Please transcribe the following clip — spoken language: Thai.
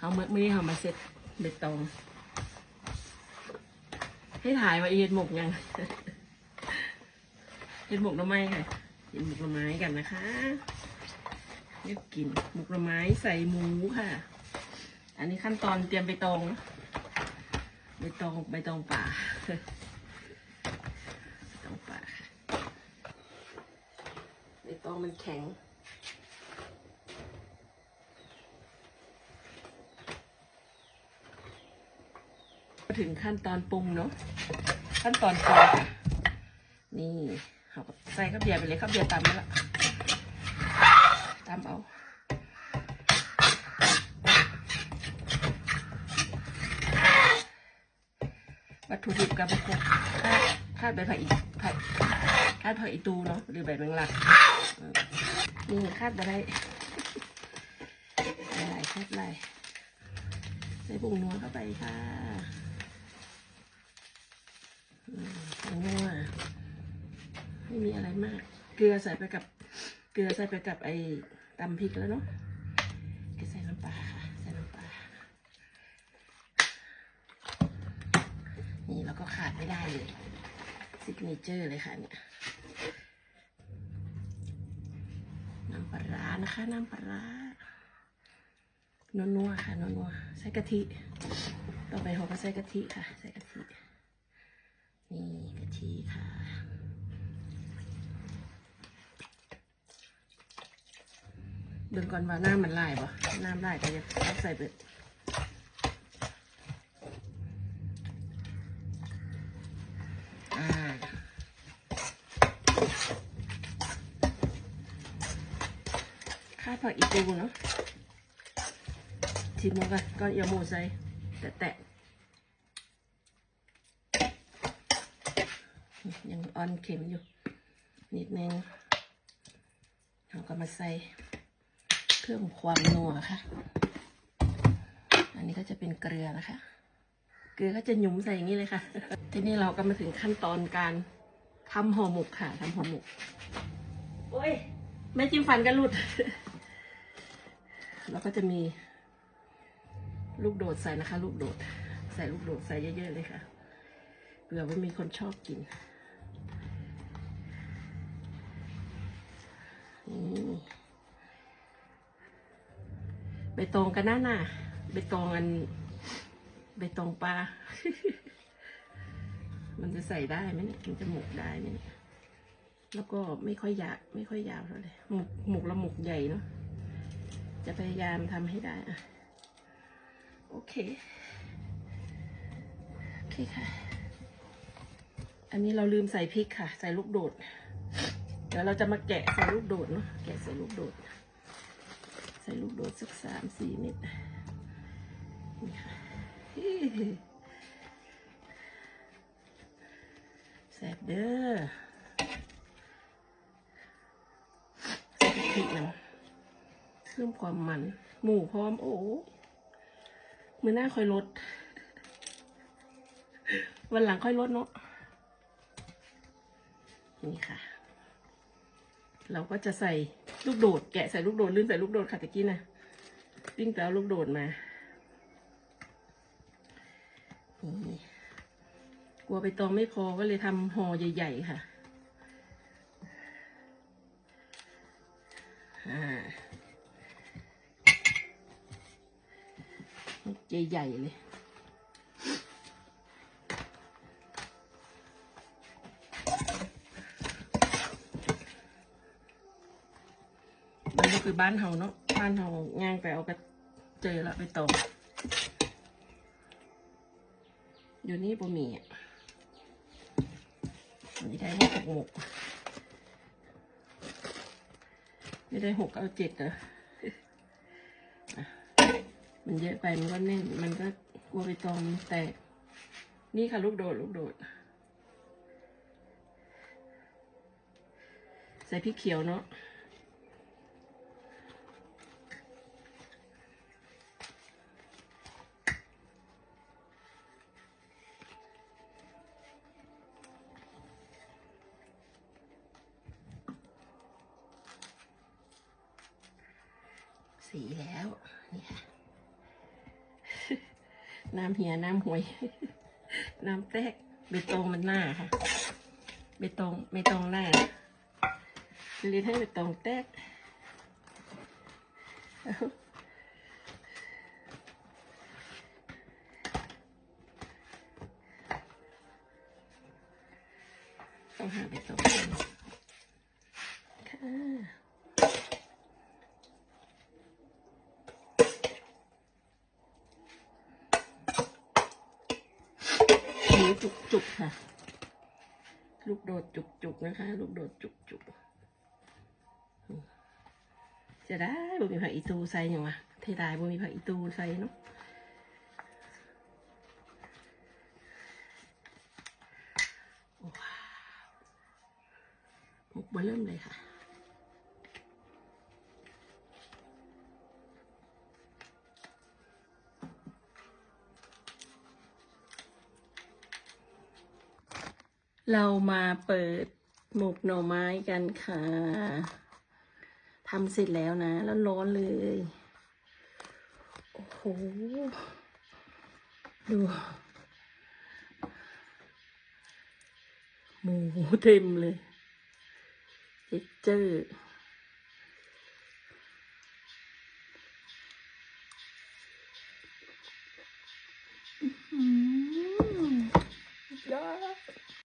เขาเมื่อไม่ได้เขามาเซ็ตเบ็ดตอง ให้ถ่ายว่าเอ็ดหมกยังเอ็ดหมกหน่อไม้ค่ะเอ็ดหมกหน่อไม้กันนะคะเรียกกินหมกหน่อไม้ใส่หมูค่ะ อันนี้ขั้นตอนเตรียมใบตองใบตองใบตองป่าใบตองป่าใบตองมันแข็ง ถึงขั้นตอนปรุงเนาะขั้นตอนปรุงนี่เอาใส่ข้าวเบียร์ไปเลยข้าวเบียร์ตำไปละตำเอาวัตถุดิบกับพวกคาดคาดใบผักอีกผักคาดผักอีตูเนาะหรือใบแมงลักนี่คาดไปได้หลายคาดหลายใส่ผงนัวเข้าไปค่ะ อัว่าไม่มีอะไรมาก เกลือใส่ไปกับ เกลือใส่ไปกับไอ้ตำพริกแล้วเนาะก็ใส่น้ำปลาค่ะ ใส่น้ำปลา นี่เราก็ขาดไม่ได้เลยซิกเนเจอร์เลยค่ะเนี่ย น้ำปลานะคะ น้ำปลาร้านัวๆค่ะนัวๆใส่กะทิ ต่อไปเราก็ใส่กะทิค่ะ ใส่กะทิ นี่กะทิค่ะ เบิ่งก่อนว่าน้ำมันลายบ่น้ำลายก็จะเอาใส่เบิดอ่าข้าวผักอีตูเนาะชิมมันกันก่อนอย่าหมูใส่แตะ ยังอ่อนเข็มอยู่ นิดนึงเราก็มาใส่เพิ่มความนัวค่ะ อันนี้ก็จะเป็นเกลือนะคะ เกลือก็จะหยุมใส่อย่างนี้เลยค่ะ ทีนี้เราก็มาถึงขั้นตอนการทำห่อหมกค่ะทำห่อหมก โอ้ยแม่จิ้มฟันก็หลุด แล้วก็จะมี ลูกโดดใส่นะคะ ลูกโดด ใส่ลูกโดดใส่เยอะๆเลยค่ะเผื่อว่ามีคนชอบกินนี่ ตองกันน่าน่ะใบตองอันใบตองปลา มันจะใส่ได้ไหมเนี่ยมันจะหมกได้ไหมเนี่ยแล้วก็ไม่ค่อยยาวไม่ค่อยยาวเท่าไหร่หมกหมกละหมกใหญ่เนาะจะพยายามทำให้ได้อะโอเค โอเคค่ะ อันนี้เราลืมใส่พริกค่ะ ใส่ลูกโดด เดี๋ยวเราจะมาแกะใส่ลูกโดดเนาะแกะใส่ลูกโดด ใส่ลูกโดดสักสามสี่เม็ดนี่ค่ะแซ่บเด้อใส่กะทิมันเพิ่มความมัน หมูพร้อม โอ้มือหน้าค่อยลด วันหลังค่อยลดเนาะนี่ค่ะ เราก็จะใส่ลูกโดด แกะใส่ลูกโดดลืมใส่ลูกโดดค่ะตะกี้นะวิ่งไปเอาลูกโดดมาี่กลัวไปตองไม่พอก็เลยทำห่อใหญ่ๆค่ะ อ่าใหญ่ๆเลย คือบ้านเฮาเนาะบ้านเฮาง่างไปเอาก็เจอละไปตออยู่นี่บ่มีอะไม่ได้หกหกไม่ได้หกเอาเจ็ดเออะมันเยอะไปมันก็แน่นมันก็กลัวไปตองมันแตกนี่ค่ะลูกโดดลูกโดด ใส่พริกเขียวเนาะ สีแล้วนี่ค่ะน้ำเหียน้ำห่วย น้ำแตกเบตงมันหน้าค่ะเบตงไม่ตงหน้าเรียนให้เบตงแตกต้องหาเบตงค่ะ หมูจุกๆค่ะ ลูกโดดจุกๆนะคะ ลูกโดดจุกๆอืมจะได้บ่มีผักอีตูใส่หยังวะเทได้บ่มีผักอีตูใส่เนาะว้าวหมกเบอร์เริ่มเลยค่ะ เรามาเปิดหมกหน่อไม้กันค่ะทำเสร็จแล้วนะ แล้วร้อนเลย โอ้โห ดู หมูเต็มเลยเจเจอร์